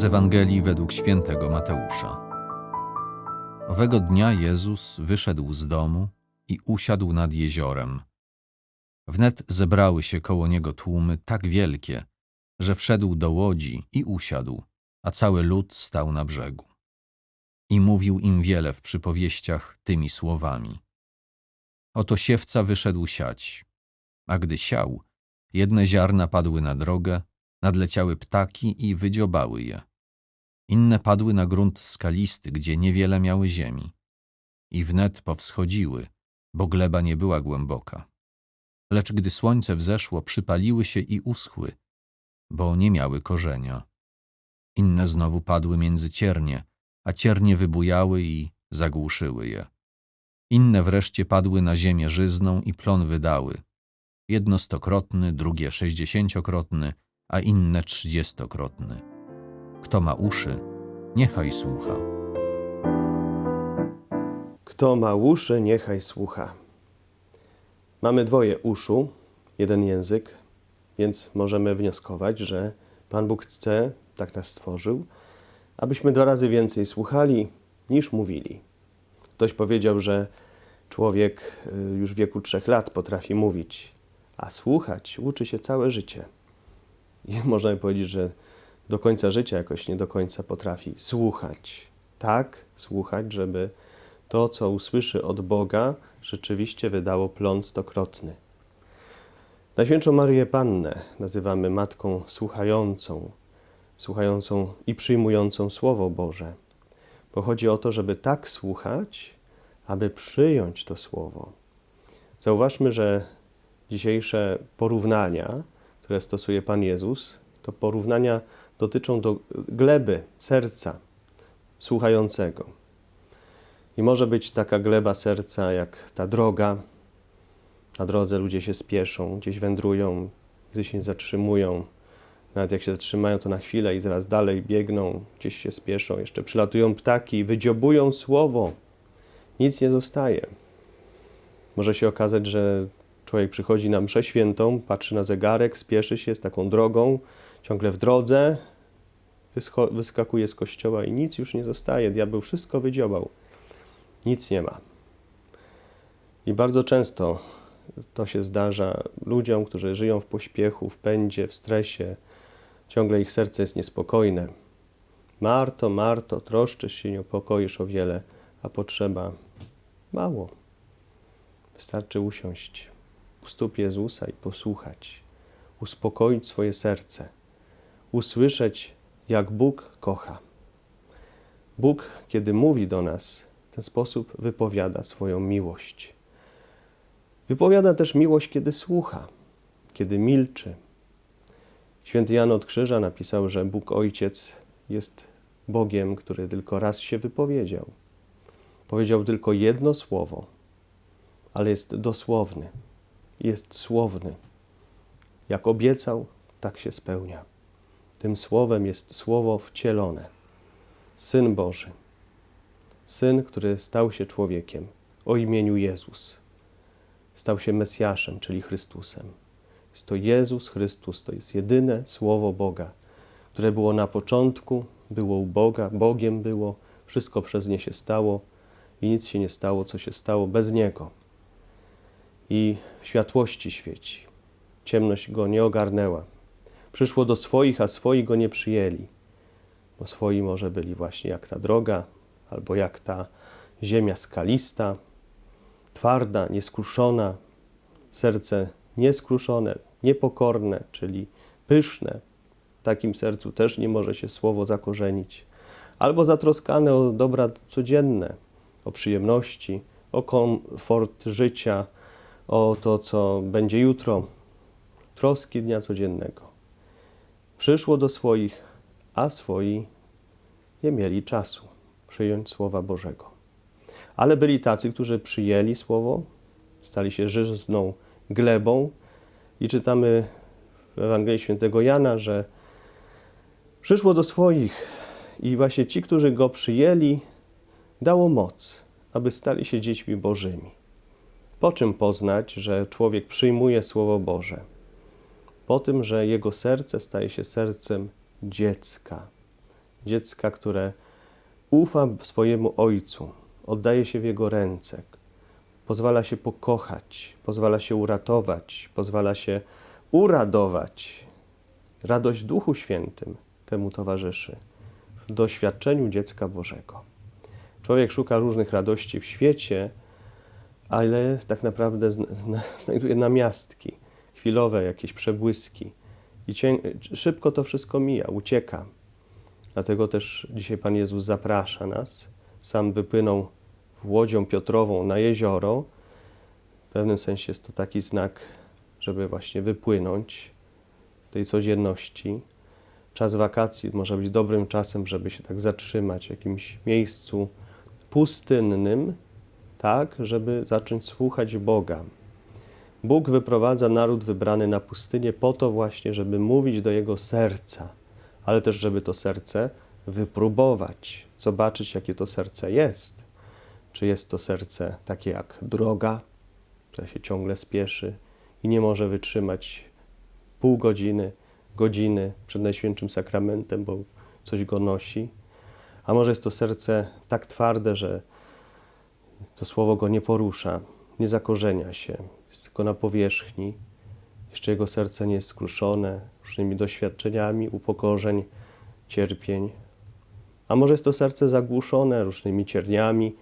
Z Ewangelii według świętego Mateusza. Owego dnia Jezus wyszedł z domu i usiadł nad jeziorem. Wnet zebrały się koło niego tłumy tak wielkie, że wszedł do łodzi i usiadł, a cały lud stał na brzegu. I mówił im wiele w przypowieściach tymi słowami. Oto siewca wyszedł siać, a gdy siał, jedne ziarna padły na drogę, nadleciały ptaki i wydziobały je. Inne padły na grunt skalisty, gdzie niewiele miały ziemi. I wnet powschodziły, bo gleba nie była głęboka. Lecz gdy słońce wzeszło, przypaliły się i uschły, bo nie miały korzenia. Inne znowu padły między ciernie, a ciernie wybujały i zagłuszyły je. Inne wreszcie padły na ziemię żyzną i plon wydały. Jedno stokrotny, drugie sześćdziesięciokrotny, a inne trzydziestokrotny. Kto ma uszy, niechaj słucha. Kto ma uszy, niechaj słucha. Mamy dwoje uszu, jeden język, więc możemy wnioskować, że Pan Bóg chce, tak nas stworzył, abyśmy dwa razy więcej słuchali niż mówili. Ktoś powiedział, że człowiek y, już w wieku trzech lat potrafi mówić, a słuchać uczy się całe życie. I można powiedzieć, że do końca życia jakoś nie do końca potrafi słuchać. Tak słuchać, żeby to, co usłyszy od Boga, rzeczywiście wydało plon stokrotny. Najświętszą Maryję Pannę nazywamy Matką słuchającą, słuchającą i przyjmującą Słowo Boże. Bo chodzi o to, żeby tak słuchać, aby przyjąć to Słowo. Zauważmy, że dzisiejsze porównania, które stosuje Pan Jezus, to porównania dotyczą do gleby, serca słuchającego. I może być taka gleba serca jak ta droga. Na drodze ludzie się spieszą, gdzieś wędrują, gdy się zatrzymują. Nawet jak się zatrzymają, to na chwilę i zaraz dalej biegną, gdzieś się spieszą. Jeszcze przylatują ptaki, wydziobują słowo. Nic nie zostaje. Może się okazać, że człowiek przychodzi na mszę świętą, patrzy na zegarek, spieszy się z taką drogą, ciągle w drodze, wyskakuje z kościoła i nic już nie zostaje. Diabeł wszystko wydziobał nic nie ma. I bardzo często to się zdarza ludziom, którzy żyją w pośpiechu, w pędzie, w stresie. Ciągle ich serce jest niespokojne. Marto, Marto, troszczysz się, niepokoisz o wiele, a potrzeba mało. Wystarczy usiąść u stóp Jezusa i posłuchać, uspokoić swoje serce, usłyszeć, jak Bóg kocha. Bóg, kiedy mówi do nas, w ten sposób wypowiada swoją miłość. Wypowiada też miłość, kiedy słucha, kiedy milczy. Święty Jan od Krzyża napisał, że Bóg Ojciec jest Bogiem, który tylko raz się wypowiedział. Powiedział tylko jedno słowo, ale jest dosłowny, jest słowny. Jak obiecał, tak się spełnia. Tym słowem jest słowo wcielone. Syn Boży. Syn, który stał się człowiekiem o imieniu Jezus. Stał się Mesjaszem, czyli Chrystusem. Jest to Jezus Chrystus, to jest jedyne słowo Boga, które było na początku, było u Boga, Bogiem było, wszystko przez nie się stało i nic się nie stało, co się stało bez Niego. I światłości świeci. Ciemność go nie ogarnęła. Przyszło do swoich, a swoi go nie przyjęli, bo swoi może byli właśnie jak ta droga, albo jak ta ziemia skalista, twarda, nieskruszona, serce nieskruszone, niepokorne, czyli pyszne. W takim sercu też nie może się słowo zakorzenić. Albo zatroskane o dobra codzienne, o przyjemności, o komfort życia, o to, co będzie jutro, troski dnia codziennego. Przyszło do swoich, a swoi nie mieli czasu przyjąć Słowa Bożego. Ale byli tacy, którzy przyjęli Słowo, stali się żyzną glebą i czytamy w Ewangelii Świętego Jana, że przyszło do swoich i właśnie ci, którzy Go przyjęli, dało moc, aby stali się dziećmi Bożymi. Po czym poznać, że człowiek przyjmuje Słowo Boże? Po tym, że jego serce staje się sercem dziecka dziecka, które ufa swojemu ojcu, oddaje się w jego ręce, pozwala się pokochać, pozwala się uratować, pozwala się uradować. Radość w Duchu Świętym temu towarzyszy, w doświadczeniu dziecka Bożego. Człowiek szuka różnych radości w świecie, ale tak naprawdę zna, zna, znajduje namiastki, chwilowe jakieś przebłyski i cię, szybko to wszystko mija, ucieka. Dlatego też dzisiaj Pan Jezus zaprasza nas. Sam wypłynął łodzią Piotrową na jezioro. W pewnym sensie jest to taki znak, żeby właśnie wypłynąć z tej codzienności. Czas wakacji może być dobrym czasem, żeby się tak zatrzymać w jakimś miejscu pustynnym, tak, żeby zacząć słuchać Boga. Bóg wyprowadza naród wybrany na pustynię po to właśnie, żeby mówić do jego serca, ale też, żeby to serce wypróbować, zobaczyć, jakie to serce jest. Czy jest to serce takie jak droga, która się ciągle spieszy i nie może wytrzymać pół godziny, godziny przed Najświętszym Sakramentem, bo coś go nosi. A może jest to serce tak twarde, że to słowo go nie porusza, nie zakorzenia się, jest tylko na powierzchni. Jeszcze jego serce nie jest skruszone różnymi doświadczeniami, upokorzeń, cierpień. A może jest to serce zagłuszone różnymi cierniami,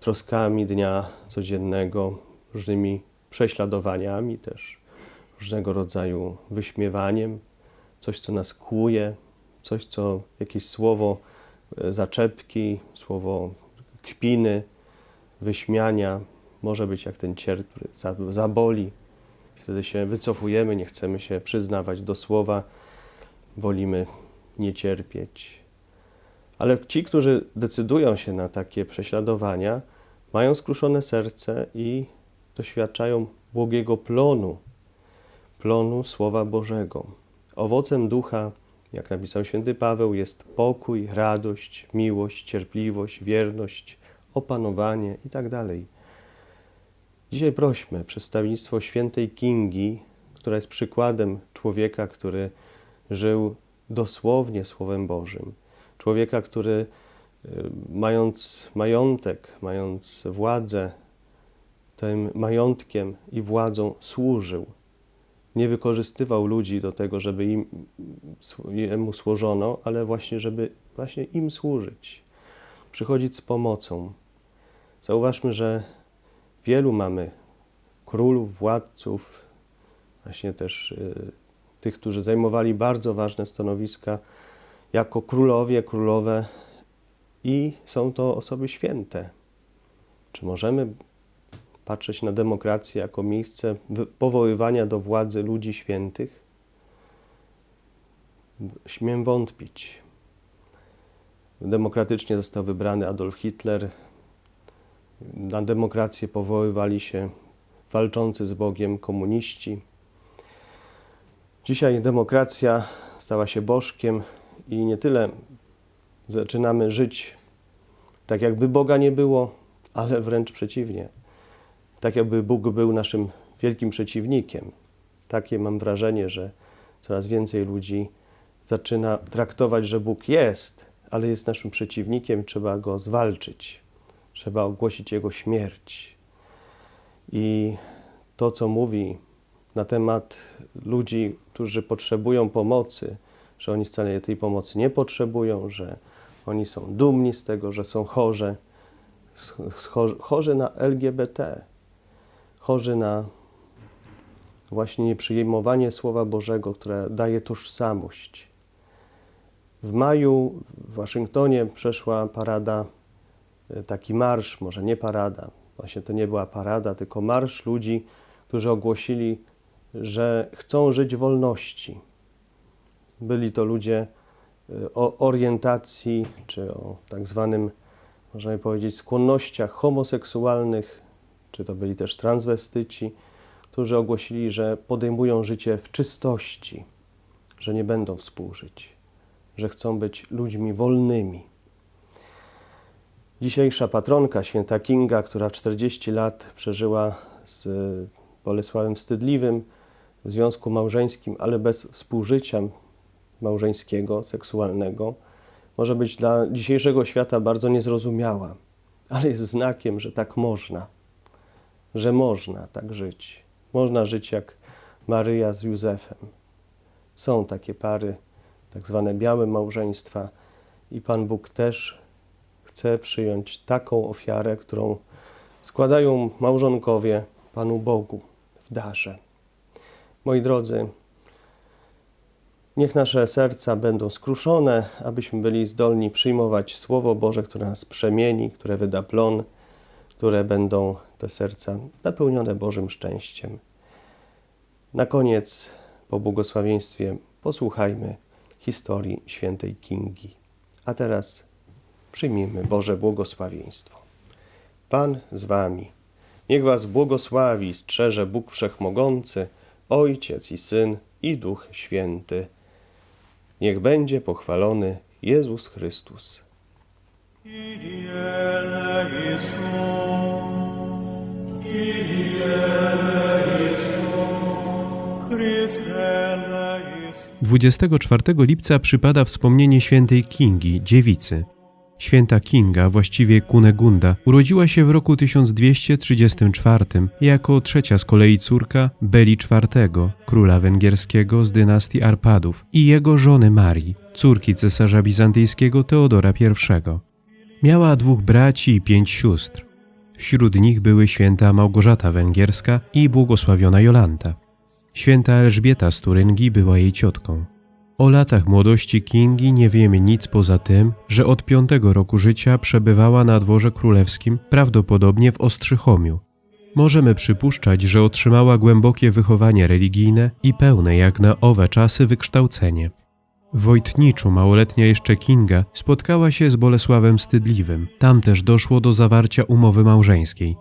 troskami dnia codziennego, różnymi prześladowaniami też, różnego rodzaju wyśmiewaniem, coś, co nas kłuje, coś, co jakieś słowo e, zaczepki, słowo kpiny, wyśmiania, może być jak ten cierp, który za- zaboli. Wtedy się wycofujemy, nie chcemy się przyznawać do słowa, wolimy nie cierpieć. Ale ci, którzy decydują się na takie prześladowania, mają skruszone serce i doświadczają błogiego plonu, plonu Słowa Bożego. Owocem ducha, jak napisał święty Paweł, jest pokój, radość, miłość, cierpliwość, wierność, opanowanie itd. Dzisiaj prośmy przedstawnictwo świętej Kingi, która jest przykładem człowieka, który żył dosłownie Słowem Bożym. Człowieka, który y, mając majątek, mając władzę, tym majątkiem i władzą służył. Nie wykorzystywał ludzi do tego, żeby im, jemu służono, ale właśnie, żeby właśnie im służyć. Przychodzić z pomocą. Zauważmy, że wielu mamy królów, władców, właśnie też y, tych, którzy zajmowali bardzo ważne stanowiska jako królowie, królowe i są to osoby święte. Czy możemy patrzeć na demokrację jako miejsce powoływania do władzy ludzi świętych? Śmiem wątpić. Demokratycznie został wybrany Adolf Hitler. Na demokrację powoływali się walczący z Bogiem komuniści. Dzisiaj demokracja stała się bożkiem i nie tyle zaczynamy żyć tak, jakby Boga nie było, ale wręcz przeciwnie. Tak, jakby Bóg był naszym wielkim przeciwnikiem. Takie mam wrażenie, że coraz więcej ludzi zaczyna traktować, że Bóg jest, ale jest naszym przeciwnikiem, trzeba go zwalczyć, trzeba ogłosić jego śmierć. I to, co mówi na temat ludzi, którzy potrzebują pomocy, że oni wcale tej pomocy nie potrzebują, że oni są dumni z tego, że są chorzy, chorzy, na LGBT, chorzy na właśnie nieprzyjmowanie Słowa Bożego, które daje tożsamość. W maju w Waszyngtonie przeszła parada, taki marsz, może nie parada, właśnie to nie była parada, tylko marsz ludzi, którzy ogłosili, że chcą żyć wolności. Byli to ludzie y, o orientacji, czy o tak zwanym, możemy powiedzieć, skłonnościach homoseksualnych, czy to byli też transwestyci, którzy ogłosili, że podejmują życie w czystości, że nie będą współżyć, że chcą być ludźmi wolnymi. Dzisiejsza patronka, święta Kinga, która 40 lat przeżyła z Bolesławem Wstydliwym w związku małżeńskim, ale bez współżycia małżeńskiego, seksualnego, może być dla dzisiejszego świata bardzo niezrozumiała, ale jest znakiem, że tak można, że można tak żyć. Można żyć jak Maryja z Józefem. Są takie pary, tak zwane białe małżeństwa, i Pan Bóg też chce przyjąć taką ofiarę, którą składają małżonkowie Panu Bogu w darze. Moi drodzy, niech nasze serca będą skruszone, abyśmy byli zdolni przyjmować Słowo Boże, które nas przemieni, które wyda plon, które będą te serca napełnione Bożym szczęściem. Na koniec, po błogosławieństwie, posłuchajmy historii świętej Kingi. A teraz przyjmijmy Boże błogosławieństwo. Pan z wami. Niech was błogosławi strzeże Bóg Wszechmogący, Ojciec i Syn i Duch Święty. Niech będzie pochwalony Jezus Chrystus. Kyrie eleison. 24 lipca przypada wspomnienie świętej Kingi, dziewicy. Święta Kinga, właściwie Kunegunda, urodziła się w roku 1234 jako trzecia z kolei córka Beli IV, króla węgierskiego z dynastii Arpadów i jego żony Marii, córki cesarza bizantyjskiego Teodora I. Miała dwóch braci i pięć sióstr. Wśród nich były święta Małgorzata Węgierska i błogosławiona Jolanta. Święta Elżbieta z Turyngii była jej ciotką. O latach młodości Kingi nie wiemy nic poza tym, że od piątego roku życia przebywała na dworze królewskim, prawdopodobnie w Ostrzychomiu. Możemy przypuszczać, że otrzymała głębokie wychowanie religijne i pełne jak na owe czasy wykształcenie. W Wojtniczu małoletnia jeszcze Kinga spotkała się z Bolesławem Stydliwym. Tam też doszło do zawarcia umowy małżeńskiej.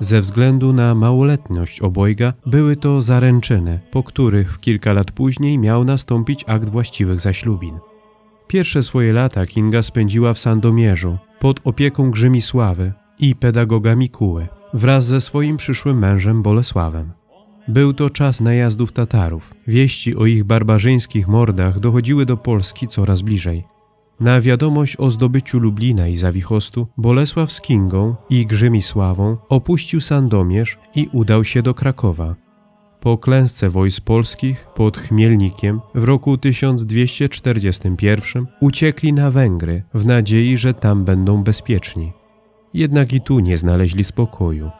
Ze względu na małoletność obojga były to zaręczyny, po których w kilka lat później miał nastąpić akt właściwych zaślubin. Pierwsze swoje lata Kinga spędziła w Sandomierzu pod opieką Grzymisławy i pedagoga Mikuły wraz ze swoim przyszłym mężem Bolesławem. Był to czas najazdów Tatarów. Wieści o ich barbarzyńskich mordach dochodziły do Polski coraz bliżej. Na wiadomość o zdobyciu Lublina i Zawichostu Bolesław z Kingą i Grzymisławą opuścił Sandomierz i udał się do Krakowa. Po klęsce wojsk polskich pod Chmielnikiem w roku 1241 uciekli na Węgry w nadziei, że tam będą bezpieczni. Jednak i tu nie znaleźli spokoju.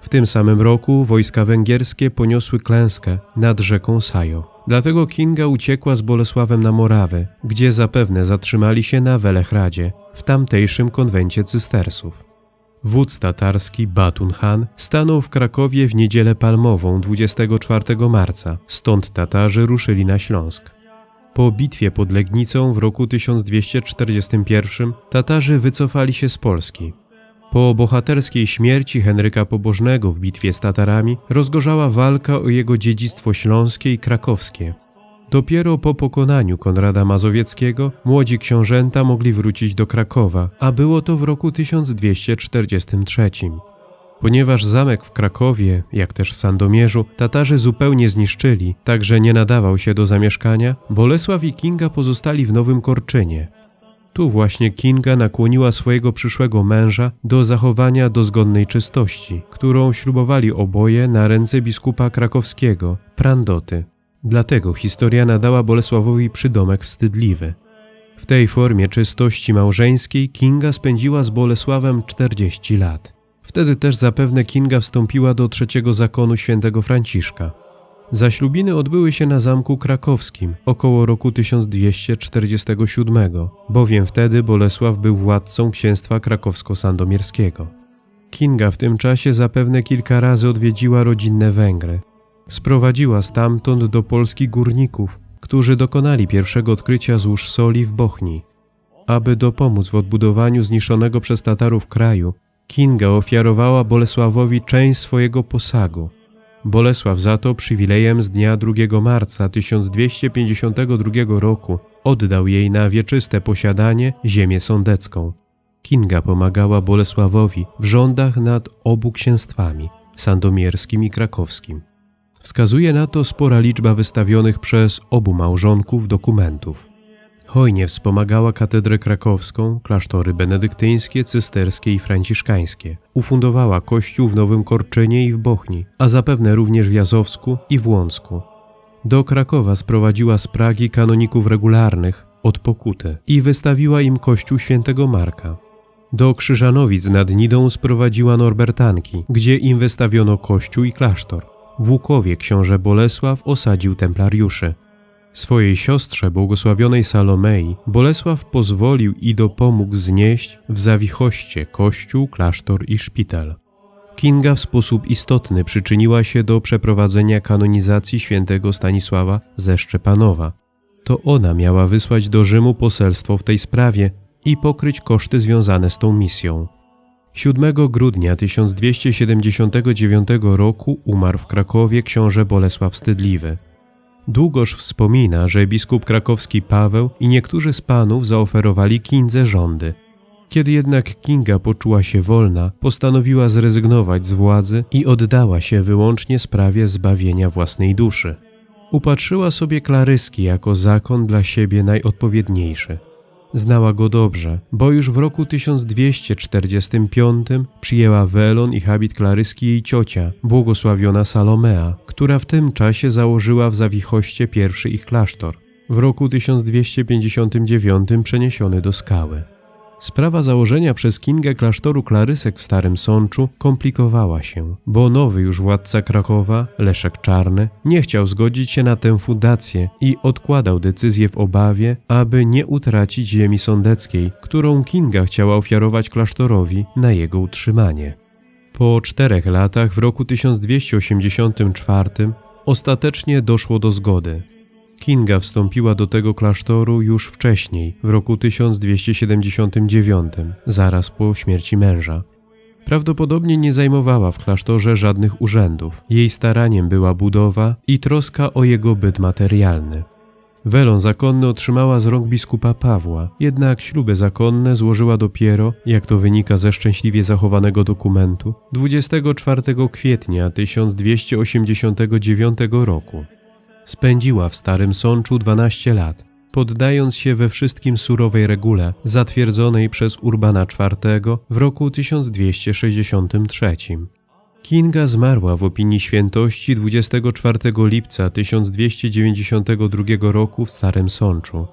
W tym samym roku wojska węgierskie poniosły klęskę nad rzeką Sajo. Dlatego Kinga uciekła z Bolesławem na Morawę, gdzie zapewne zatrzymali się na Welechradzie, w tamtejszym konwencie cystersów. Wódz tatarski Batun Han stanął w Krakowie w niedzielę palmową 24 marca, stąd Tatarzy ruszyli na Śląsk. Po bitwie pod Legnicą w roku 1241 Tatarzy wycofali się z Polski. Po bohaterskiej śmierci Henryka Pobożnego w bitwie z Tatarami rozgorzała walka o jego dziedzictwo śląskie i krakowskie. Dopiero po pokonaniu Konrada Mazowieckiego młodzi książęta mogli wrócić do Krakowa, a było to w roku 1243. Ponieważ zamek w Krakowie, jak też w Sandomierzu, Tatarzy zupełnie zniszczyli, tak że nie nadawał się do zamieszkania, Bolesław i Kinga pozostali w Nowym Korczynie, tu właśnie Kinga nakłoniła swojego przyszłego męża do zachowania dozgonnej czystości, którą ślubowali oboje na ręce biskupa krakowskiego, Prandoty. Dlatego historia nadała Bolesławowi przydomek wstydliwy. W tej formie czystości małżeńskiej Kinga spędziła z Bolesławem 40 lat. Wtedy też zapewne Kinga wstąpiła do trzeciego zakonu świętego Franciszka. Zaślubiny odbyły się na Zamku Krakowskim około roku 1247, bowiem wtedy Bolesław był władcą księstwa krakowsko-sandomierskiego. Kinga w tym czasie zapewne kilka razy odwiedziła rodzinne Węgry. Sprowadziła stamtąd do Polski górników, którzy dokonali pierwszego odkrycia złóż soli w Bochni. Aby dopomóc w odbudowaniu zniszczonego przez Tatarów kraju, Kinga ofiarowała Bolesławowi część swojego posagu – Bolesław za to przywilejem z dnia 2 marca 1252 roku oddał jej na wieczyste posiadanie ziemię sądecką. Kinga pomagała Bolesławowi w rządach nad obu księstwami, sandomierskim i krakowskim. Wskazuje na to spora liczba wystawionych przez obu małżonków dokumentów. Hojnie wspomagała katedrę krakowską, klasztory benedyktyńskie, cysterskie i franciszkańskie. Ufundowała kościół w Nowym Korczynie i w Bochni, a zapewne również w Jazowsku i w Łącku. Do Krakowa sprowadziła z Pragi kanoników regularnych od pokuty i wystawiła im kościół świętego Marka. Do Krzyżanowic nad Nidą sprowadziła Norbertanki, gdzie im wystawiono kościół i klasztor. W Łukowie książę Bolesław osadził templariuszy. Swojej siostrze, błogosławionej Salomei, Bolesław pozwolił i dopomógł znieść w Zawichoście kościół, klasztor i szpital. Kinga w sposób istotny przyczyniła się do przeprowadzenia kanonizacji świętego Stanisława ze Szczepanowa. To ona miała wysłać do Rzymu poselstwo w tej sprawie i pokryć koszty związane z tą misją. 7 grudnia 1279 roku umarł w Krakowie książę Bolesław Wstydliwy. Długoż wspomina, że biskup krakowski Paweł i niektórzy z panów zaoferowali Kindze rządy. Kiedy jednak Kinga poczuła się wolna, postanowiła zrezygnować z władzy i oddała się wyłącznie sprawie zbawienia własnej duszy. Upatrzyła sobie klaryski jako zakon dla siebie najodpowiedniejszy. Znała go dobrze, bo już w roku 1245 przyjęła welon i habit klaryski jej ciocia, błogosławiona Salomea, która w tym czasie założyła w Zawichoście pierwszy ich klasztor. W roku 1259 przeniesiony do skały. Sprawa założenia przez Kingę klasztoru Klarysek w Starym Sączu komplikowała się, bo nowy już władca Krakowa, Leszek Czarny, nie chciał zgodzić się na tę fundację i odkładał decyzję w obawie, aby nie utracić ziemi sądeckiej, którą Kinga chciała ofiarować klasztorowi na jego utrzymanie. Po czterech latach, w roku 1284, ostatecznie doszło do zgody. Kinga wstąpiła do tego klasztoru już wcześniej, w roku 1279, zaraz po śmierci męża. Prawdopodobnie nie zajmowała w klasztorze żadnych urzędów. Jej staraniem była budowa i troska o jego byt materialny. Welon zakonny otrzymała z rąk biskupa Pawła, jednak śluby zakonne złożyła dopiero, jak to wynika ze szczęśliwie zachowanego dokumentu, 24 kwietnia 1289 roku. Spędziła w Starym Sączu 12 lat, poddając się we wszystkim surowej regule zatwierdzonej przez Urbana IV w roku 1263. Kinga zmarła w opinii świętości 24 lipca 1292 roku w Starym Sączu.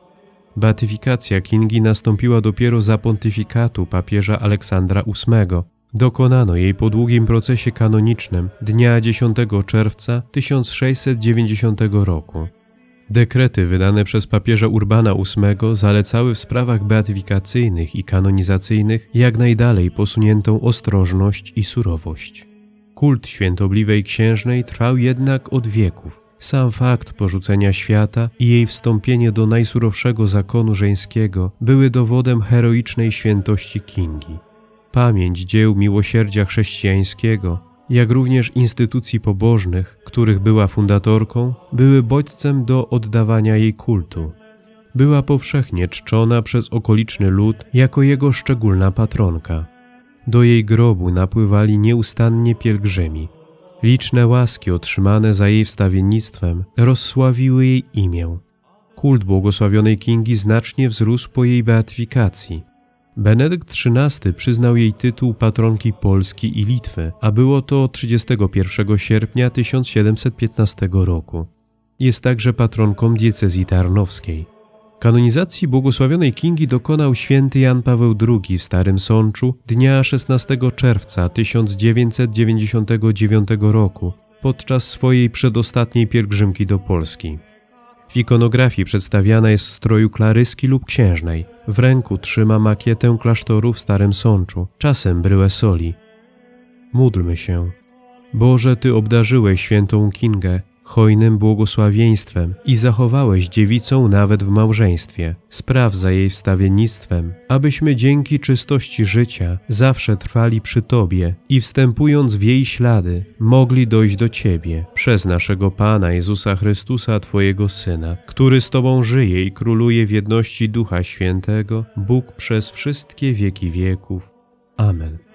Beatyfikacja Kingi nastąpiła dopiero za pontyfikatu papieża Aleksandra VIII. Dokonano jej po długim procesie kanonicznym dnia 10 czerwca 1690 roku. Dekrety wydane przez papieża Urbana VIII zalecały w sprawach beatyfikacyjnych i kanonizacyjnych jak najdalej posuniętą ostrożność i surowość. Kult świętobliwej księżnej trwał jednak od wieków. Sam fakt porzucenia świata i jej wstąpienie do najsurowszego zakonu żeńskiego były dowodem heroicznej świętości Kingi. Pamięć dzieł miłosierdzia chrześcijańskiego, jak również instytucji pobożnych, których była fundatorką, były bodźcem do oddawania jej kultu. Była powszechnie czczona przez okoliczny lud jako jego szczególna patronka. Do jej grobu napływali nieustannie pielgrzymi. Liczne łaski otrzymane za jej wstawiennictwem rozsławiły jej imię. Kult błogosławionej Kingi znacznie wzrósł po jej beatyfikacji. Benedykt XIII przyznał jej tytuł patronki Polski i Litwy, a było to 31 sierpnia 1715 roku. Jest także patronką diecezji tarnowskiej. Kanonizacji błogosławionej Kingi dokonał święty Jan Paweł II w Starym Sączu dnia 16 czerwca 1999 roku podczas swojej przedostatniej pielgrzymki do Polski. W ikonografii przedstawiana jest w stroju klaryski lub księżnej. W ręku trzyma makietę klasztoru w Starym Sączu, czasem bryłę soli. Módlmy się. Boże, Ty obdarzyłeś świętą Kingę hojnym błogosławieństwem i zachowałeś dziewicą nawet w małżeństwie. Spraw za jej wstawiennictwem, abyśmy dzięki czystości życia zawsze trwali przy Tobie i wstępując w jej ślady, mogli dojść do Ciebie przez naszego Pana Jezusa Chrystusa, Twojego Syna, który z Tobą żyje i króluje w jedności Ducha Świętego, Bóg przez wszystkie wieki wieków. Amen.